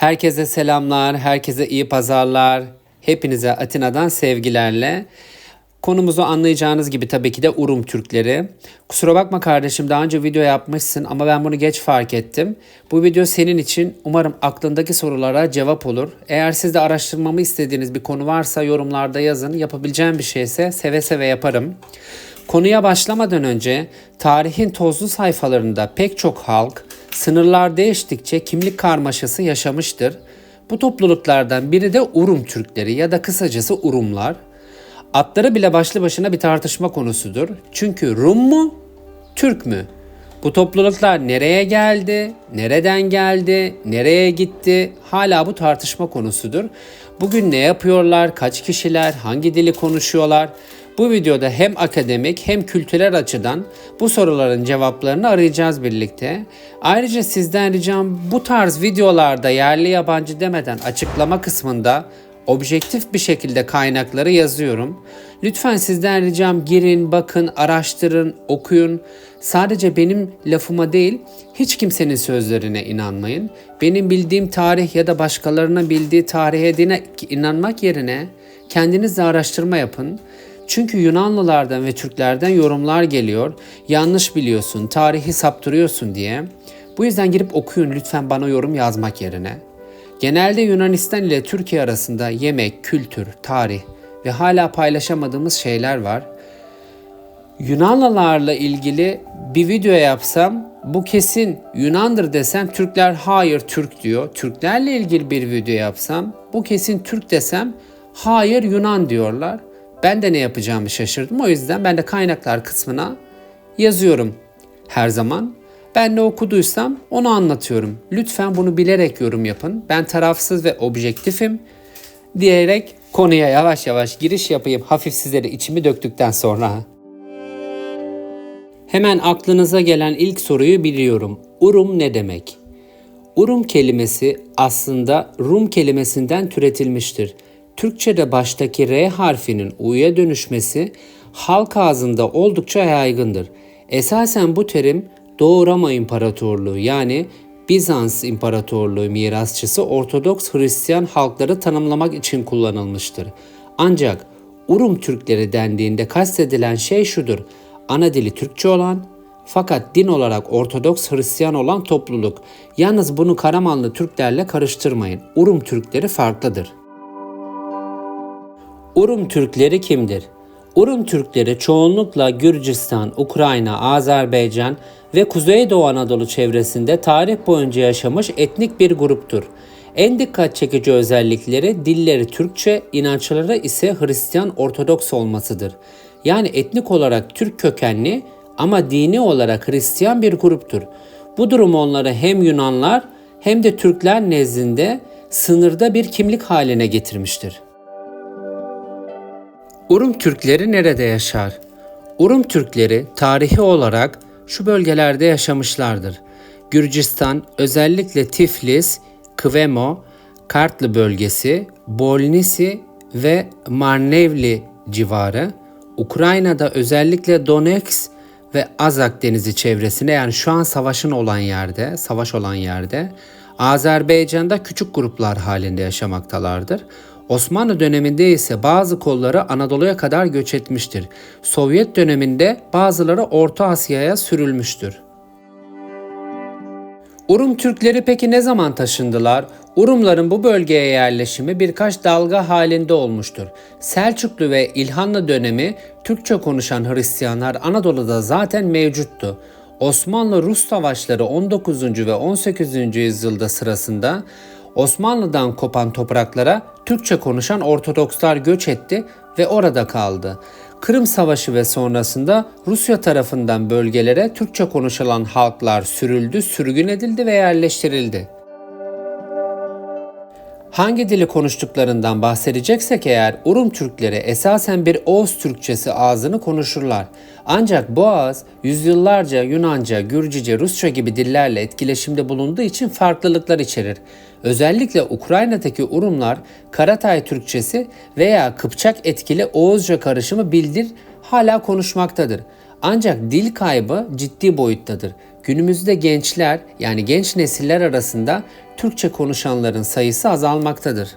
Herkese selamlar, herkese iyi pazarlar. Hepinize Atina'dan sevgilerle. Konumuzu anlayacağınız gibi tabii ki de Urum Türkleri. Kusura bakma kardeşim daha önce video yapmışsın ama ben bunu geç fark ettim. Bu video senin için umarım aklındaki sorulara cevap olur. Eğer siz de araştırmamı istediğiniz bir konu varsa yorumlarda yazın. Yapabileceğim bir şeyse seve seve yaparım. Konuya başlamadan önce tarihin tozlu sayfalarında pek çok halk sınırlar değiştikçe kimlik karmaşası yaşamıştır. Bu topluluklardan biri de Urum Türkleri ya da kısacası Urumlar. Atları bile başlı başına bir tartışma konusudur. Çünkü Rum mu, Türk mü? Bu topluluklar nereye geldi, nereden geldi, nereye gitti hala bu tartışma konusudur. Bugün ne yapıyorlar, kaç kişiler, hangi dili konuşuyorlar? Bu videoda hem akademik hem kültürel açıdan bu soruların cevaplarını arayacağız birlikte. Ayrıca sizden ricam bu tarz videolarda yerli yabancı demeden açıklama kısmında objektif bir şekilde kaynakları yazıyorum. Lütfen sizden ricam girin, bakın, araştırın, okuyun. Sadece benim lafıma değil, hiç kimsenin sözlerine inanmayın. Benim bildiğim tarih ya da başkalarının bildiği tarihe inanmak yerine kendiniz de araştırma yapın. Çünkü Yunanlılardan ve Türklerden yorumlar geliyor. Yanlış biliyorsun, tarihi saptırıyorsun diye. Bu yüzden girip okuyun lütfen bana yorum yazmak yerine. Genelde Yunanistan ile Türkiye arasında yemek, kültür, tarih ve hala paylaşamadığımız şeyler var. Yunanlılarla ilgili bir video yapsam bu kesin Yunandır desem Türkler hayır Türk diyor. Türklerle ilgili bir video yapsam bu kesin Türk desem hayır Yunan diyorlar. Ben de ne yapacağımı şaşırdım. O yüzden ben de kaynaklar kısmına yazıyorum her zaman. Ben ne okuduysam onu anlatıyorum. Lütfen bunu bilerek yorum yapın. Ben tarafsız ve objektifim diyerek konuya yavaş yavaş giriş yapayım. Hafif sizlere içimi döktükten sonra. Hemen aklınıza gelen ilk soruyu biliyorum. Urum ne demek? Urum kelimesi aslında Rum kelimesinden türetilmiştir. Türkçe'de baştaki R harfinin U'ya dönüşmesi halk ağzında oldukça yaygındır. Esasen bu terim Doğu Roma İmparatorluğu yani Bizans İmparatorluğu mirasçısı Ortodoks Hristiyan halkları tanımlamak için kullanılmıştır. Ancak Urum Türkleri dendiğinde kastedilen şey şudur. Ana dili Türkçe olan fakat din olarak Ortodoks Hristiyan olan topluluk. Yalnız bunu Karamanlı Türklerle karıştırmayın. Urum Türkleri farklıdır. Urum Türkleri kimdir? Urum Türkleri çoğunlukla Gürcistan, Ukrayna, Azerbaycan ve Kuzeydoğu Anadolu çevresinde tarih boyunca yaşamış etnik bir gruptur. En dikkat çekici özellikleri dilleri Türkçe, inançları ise Hristiyan Ortodoks olmasıdır. Yani etnik olarak Türk kökenli ama dini olarak Hristiyan bir gruptur. Bu durum onları hem Yunanlar hem de Türkler nezdinde sınırda bir kimlik haline getirmiştir. Urum Türkleri nerede yaşar? Urum Türkleri tarihi olarak şu bölgelerde yaşamışlardır. Gürcistan, özellikle Tiflis, Kvemo, Kartlı bölgesi, Bolnisi ve Marnevli civarı, Ukrayna'da özellikle Donetsk ve Azak denizi çevresinde yani şu an savaşın olan yerde, savaş olan yerde, Azerbaycan'da küçük gruplar halinde yaşamaktalardır. Osmanlı döneminde ise bazı kolları Anadolu'ya kadar göç etmiştir. Sovyet döneminde bazıları Orta Asya'ya sürülmüştür. Urum Türkleri peki ne zaman taşındılar? Urumların bu bölgeye yerleşimi birkaç dalga halinde olmuştur. Selçuklu ve İlhanlı dönemi Türkçe konuşan Hristiyanlar Anadolu'da zaten mevcuttu. Osmanlı-Rus savaşları 19. ve 18. yüzyılda sırasında Osmanlı'dan kopan topraklara Türkçe konuşan Ortodokslar göç etti ve orada kaldı. Kırım Savaşı ve sonrasında Rusya tarafından bölgelere Türkçe konuşulan halklar sürüldü, sürgün edildi ve yerleştirildi. Hangi dili konuştuklarından bahsedeceksek eğer Urum Türkleri esasen bir Oğuz Türkçesi ağzını konuşurlar. Ancak bu ağız yüzyıllarca Yunanca, Gürcüce, Rusça gibi dillerle etkileşimde bulunduğu için farklılıklar içerir. Özellikle Ukrayna'daki Urumlar Karatay Türkçesi veya Kıpçak etkili Oğuzca karışımı bildir hala konuşmaktadır. Ancak dil kaybı ciddi boyuttadır. Günümüzde gençler yani genç nesiller arasında Türkçe konuşanların sayısı azalmaktadır.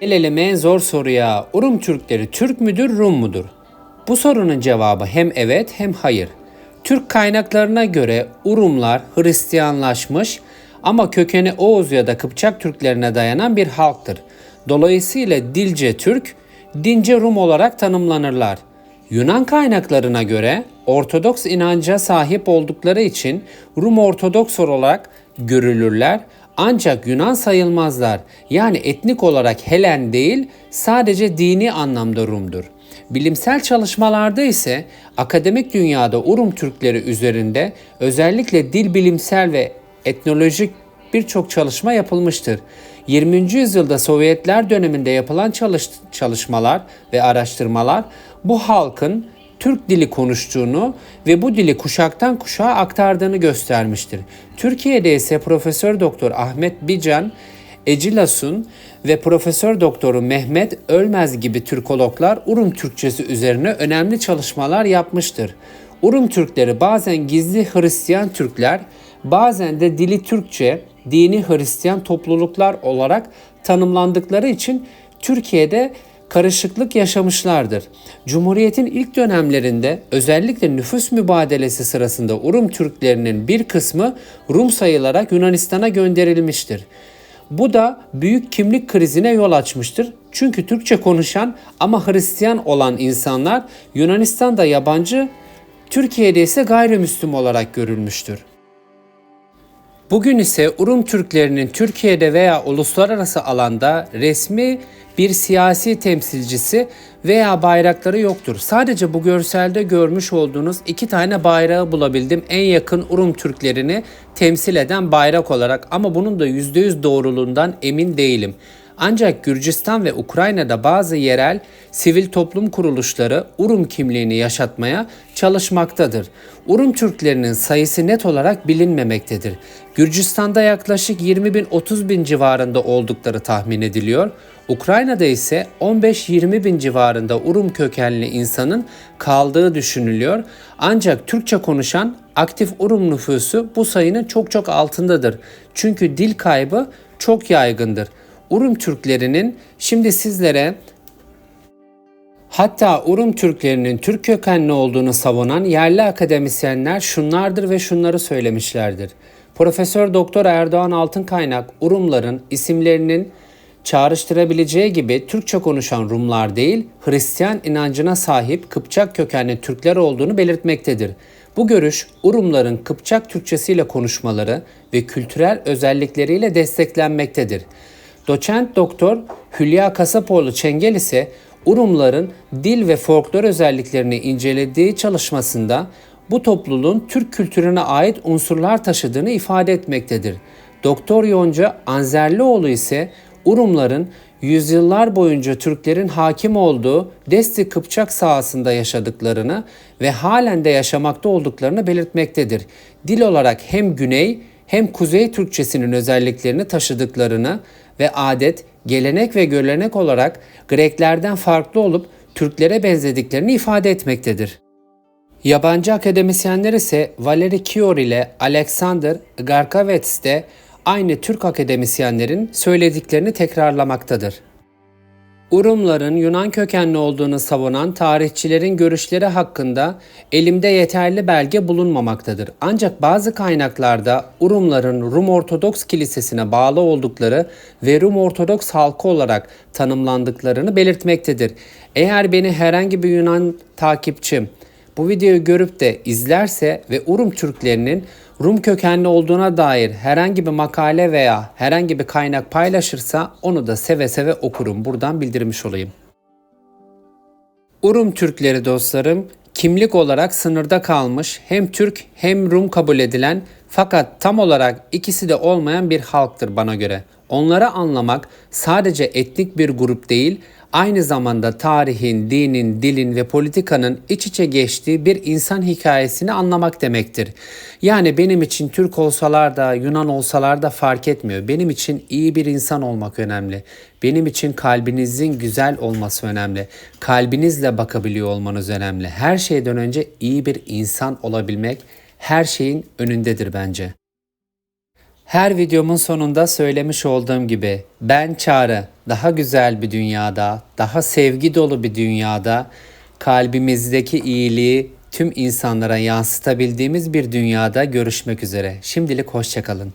Gelelim en zor soruya. Urum Türkleri Türk müdür, Rum mudur? Bu sorunun cevabı hem evet hem hayır. Türk kaynaklarına göre Urumlar Hristiyanlaşmış ama kökeni Oğuz ya da Kıpçak Türklerine dayanan bir halktır. Dolayısıyla dilce Türk, dince Rum olarak tanımlanırlar. Yunan kaynaklarına göre Ortodoks inanca sahip oldukları için Rum Ortodoks olarak görülürler ancak Yunan sayılmazlar. Yani etnik olarak Helen değil sadece dini anlamda Rum'dur. Bilimsel çalışmalarda ise akademik dünyada Urum Türkleri üzerinde özellikle dil bilimsel ve etnolojik birçok çalışma yapılmıştır. 20. yüzyılda Sovyetler döneminde yapılan çalış çalışmalar ve araştırmalar bu halkın Türk dili konuştuğunu ve bu dili kuşaktan kuşağa aktardığını göstermiştir. Türkiye'de ise Profesör Doktor Ahmet Bican, Ecilasun ve Profesör Doktoru Mehmet Ölmez gibi Türkologlar Urum Türkçesi üzerine önemli çalışmalar yapmıştır. Urum Türkleri bazen gizli Hristiyan Türkler, bazen de dili Türkçe, dini Hristiyan topluluklar olarak tanımlandıkları için Türkiye'de karışıklık yaşamışlardır. Cumhuriyetin ilk dönemlerinde özellikle nüfus mübadelesi sırasında Urum Türklerinin bir kısmı Rum sayılarak Yunanistan'a gönderilmiştir. Bu da büyük kimlik krizine yol açmıştır. Çünkü Türkçe konuşan ama Hristiyan olan insanlar Yunanistan'da yabancı, Türkiye'de ise gayrimüslim olarak görülmüştür. Bugün ise Urum Türklerinin Türkiye'de veya uluslararası alanda resmi bir siyasi temsilcisi veya bayrakları yoktur. Sadece bu görselde görmüş olduğunuz iki tane bayrağı bulabildim. En yakın Urum Türklerini temsil eden bayrak olarak ama bunun da %100 doğruluğundan emin değilim. Ancak Gürcistan ve Ukrayna'da bazı yerel sivil toplum kuruluşları Urum kimliğini yaşatmaya çalışmaktadır. Urum Türklerinin sayısı net olarak bilinmemektedir. Gürcistan'da yaklaşık 20 bin 30 bin civarında oldukları tahmin ediliyor. Ukrayna'da ise 15-20 bin civarında Urum kökenli insanın kaldığı düşünülüyor. Ancak Türkçe konuşan aktif Urum nüfusu bu sayının çok çok altındadır. Çünkü dil kaybı çok yaygındır. Urum Türklerinin şimdi sizlere Hatta Urum Türklerinin Türk kökenli olduğunu savunan yerli akademisyenler şunlardır ve şunları söylemişlerdir. Profesör Doktor Erdoğan Altınkaynak Urumların isimlerinin çağrıştırabileceği gibi Türkçe konuşan Rumlar değil, Hristiyan inancına sahip Kıpçak kökenli Türkler olduğunu belirtmektedir. Bu görüş Urumların Kıpçak Türkçesiyle konuşmaları ve kültürel özellikleriyle desteklenmektedir. Doçent Doktor Hülya Kasapoğlu Çengel ise Urumların dil ve folklor özelliklerini incelediği çalışmasında bu topluluğun Türk kültürüne ait unsurlar taşıdığını ifade etmektedir. Doktor Yonca Anzerlioğlu ise Urumların yüzyıllar boyunca Türklerin hakim olduğu Desti Kıpçak sahasında yaşadıklarını ve halen de yaşamakta olduklarını belirtmektedir. Dil olarak hem Güney hem Kuzey Türkçesinin özelliklerini taşıdıklarını ve adet, gelenek ve görenek olarak Greklerden farklı olup Türklere benzediklerini ifade etmektedir. Yabancı akademisyenler ise Valeri Kior ile Alexander Garkavets de aynı Türk akademisyenlerin söylediklerini tekrarlamaktadır. Urumların Yunan kökenli olduğunu savunan tarihçilerin görüşleri hakkında elimde yeterli belge bulunmamaktadır. Ancak bazı kaynaklarda Urumların Rum Ortodoks Kilisesi'ne bağlı oldukları ve Rum Ortodoks halkı olarak tanımlandıklarını belirtmektedir. Eğer beni herhangi bir Yunan takipçim bu videoyu görüp de izlerse ve Urum Türklerinin Rum kökenli olduğuna dair herhangi bir makale veya herhangi bir kaynak paylaşırsa onu da seve seve okurum. Buradan bildirmiş olayım. Urum Türkleri dostlarım kimlik olarak sınırda kalmış hem Türk hem Rum kabul edilen fakat tam olarak ikisi de olmayan bir halktır bana göre. Onları anlamak sadece etnik bir grup değil, aynı zamanda tarihin, dinin, dilin ve politikanın iç içe geçtiği bir insan hikayesini anlamak demektir. Yani benim için Türk olsalar da Yunan olsalar da fark etmiyor. Benim için iyi bir insan olmak önemli. Benim için kalbinizin güzel olması önemli. Kalbinizle bakabiliyor olmanız önemli. Her şeyden önce iyi bir insan olabilmek her şeyin önündedir bence. Her videomun sonunda söylemiş olduğum gibi ben Çağrı daha güzel bir dünyada, daha sevgi dolu bir dünyada kalbimizdeki iyiliği tüm insanlara yansıtabildiğimiz bir dünyada görüşmek üzere. Şimdilik hoşçakalın.